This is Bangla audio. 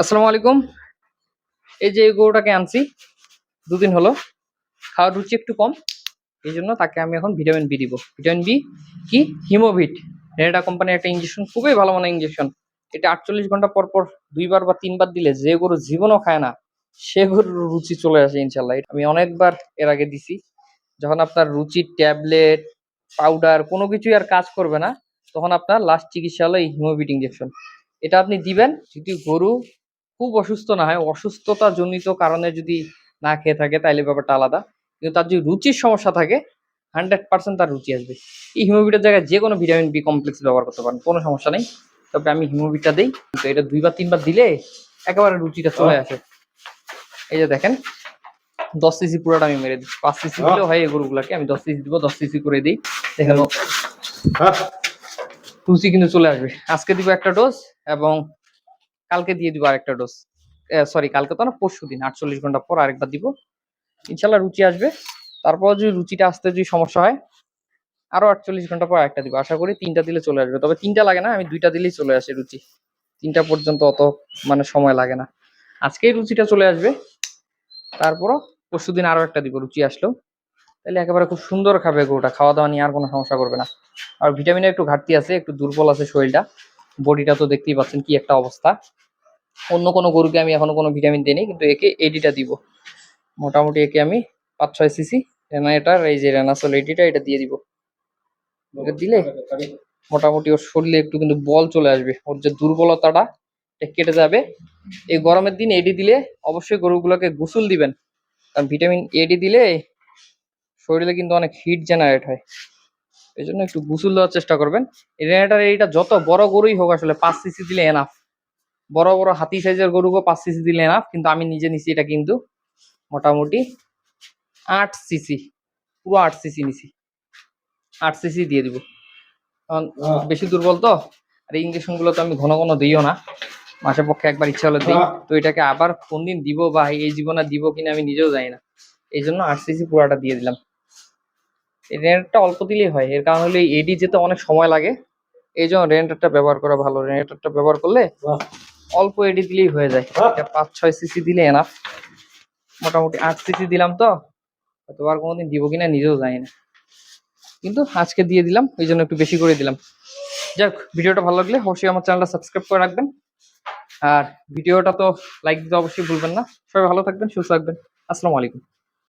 আসসালামু আলাইকুম। এই যে গরুটাকে আনছি, দুদিন হলো। খাওয়ার রুচি একটু কম, এই জন্য তাকে আমি এখন ভিটামিন বি দিব। ভিটামিন বি কি? হিমোভিট। রেডা কোম্পানির একটা ইঞ্জেকশন খুবই ভালো মানের ইঞ্জেকশন এটা আটচল্লিশ ঘণ্টা পর পর দুইবার বা তিনবার দিলে যে গরু জীবনও খায় না, সে গরুর রুচি চলে আসে ইনশাল্লাহ আমি অনেকবার এর আগে দিছি। যখন আপনার রুচির ট্যাবলেট, পাউডার কোনো কিছুই আর কাজ করবে না, তখন আপনার লাস্ট চিকিৎসা হলো এই হিমোভিট ইঞ্জেকশন এটা আপনি দিবেন। যদি গরু খুব অসুস্থ না হয় অসুস্থতা জনিত কারণে যদি না খেয়ে থাকে তাইলে ব্যাপারটা আলাদা। কিন্তু তার যদি রুচির সমস্যা থাকে হান্ড্রেড পার্সেন্ট তার রুচি আসবে। এই হিমোভিটের জায়গায় যে কোনো ভিটামিন বি কমপ্লেক্স ব্যবহার করতে পারেন কোনো সমস্যা নেই। তবে আমি হিমোভিটটা দিই তো এটা দুইবার তিনবার দিলে একেবারে রুচিটা চলে আসে। এই যে দেখেন দশ সিসি পুরোটা আমি মেরে দিই পাঁচ সিসি দিলেও হয় এই গরুগুলাকে আমি দশ সিসি দিব দশ সিসি করে দিই। দেখেন। রুচি কিন্তু চলে আসবে। আজকে দিব একটা ডোজ এবং কালকে দিয়ে দিব আরেকটা ডোজ সরি কালকে তো না, পরশু দিন, আটচল্লিশ ঘণ্টা পর আরেকবার দিব। ইনশাল্লাহ রুচি আসবে। তারপর যদি রুচিটা আসতে যদি সমস্যা হয়, আরও আটচল্লিশ ঘণ্টা পর একটা দিব। আশা করি তিনটা দিলে চলে আসবে। তবে তিনটা লাগে না, আমি দুইটা দিলেই চলে আসে রুচি। তিনটা পর্যন্ত অত মানে সময় লাগে না। আজকেই রুচিটা চলে আসবে। তারপরও পরশু দিন আরও একটা দিব, রুচি আসলো তাহলে একেবারে খুব সুন্দর খাবে গরুটা। খাওয়া দাওয়া নিয়ে আর কোনো সমস্যা করবে না। আর ভিটামিনের একটু ঘাটতি আছে, একটু দুর্বল আছে শরীরটা। বডিটা তো দেখতেই পাচ্ছেন কি একটা অবস্থা। অন্য কোনো গরুকে আমি এখনও কোনো ভিটামিন দিইনি, কিন্তু একে এডিটা দিব। মোটামুটি একে আমি পাঁচ ছয় সিসি রেনাটার এই যে রেনাসল এডিটা এটা দিয়ে দিব। এটা দিলে মোটামুটি ওর শরীরে একটু কিন্তু বল চলে আসবে। ওর যে দুর্বলতাটা, এটা কেটে যাবে। এই গরমের দিন এডি দিলে অবশ্যই গরুগুলোকে গোসল দিবেন। কারণ ভিটামিন এডি দিলে শরীরে কিন্তু অনেক হিট জেনারেট হয়। এই জন্য একটু গুসুল দেওয়ার চেষ্টা করবেন। রেনাটার এইটা যত বড় গরুই হোক আসলে পাঁচ সিসি দিলে এনাফ বড় বড় হাতি সাইজের গরুকে পাঁচ সিসি দিলে এনাফ কিন্তু আমি নিজে নিছি এটা কিন্তু মোটামুটি আট সিসি পুরো আট সিসি নিছি। আট সিসি দিয়ে দিব। কারণ বেশি দুর্বল তো? আর এই ইঞ্জেকশনগুলো তো আমি ঘন ঘন দিইও না। মাসের পক্ষে একবার ইচ্ছা হলে দিই। তো এটাকে আবার কোন দিন দিব বা এই জীবনে দিব কিনা আমি নিজেও জানি না। এই জন্য আট সিসি পুরাটা দিয়ে দিলাম। রেন্টারটা অল্প দিলেই হয়। এর কারণ হলে এডি যেতে অনেক সময় লাগে। এই জন্য রেন্টারটা ব্যবহার করা ভালো। রেন্টারটা ব্যবহার করলে অল্প এডি দিলেই হয়ে যায়। এটা পাঁচ ছয় সিসি দিলে এনাফ মোটামুটি আট সিসি দিলাম তো। হয়তো আর কোনোদিন দিব কিনা নিজেও জানি না। কিন্তু আজকে দিয়ে দিলাম এই জন্য একটু বেশি করে দিলাম। যাক ভিডিওটা ভালো লাগলে অবশ্যই আমার চ্যানেলটা সাবস্ক্রাইব করে রাখবেন। আর ভিডিওটা তো লাইক দিতে অবশ্যই ভুলবেন না। সবাই ভালো থাকবেন সুস্থ থাকবেন। আসসালামু আলাইকুম।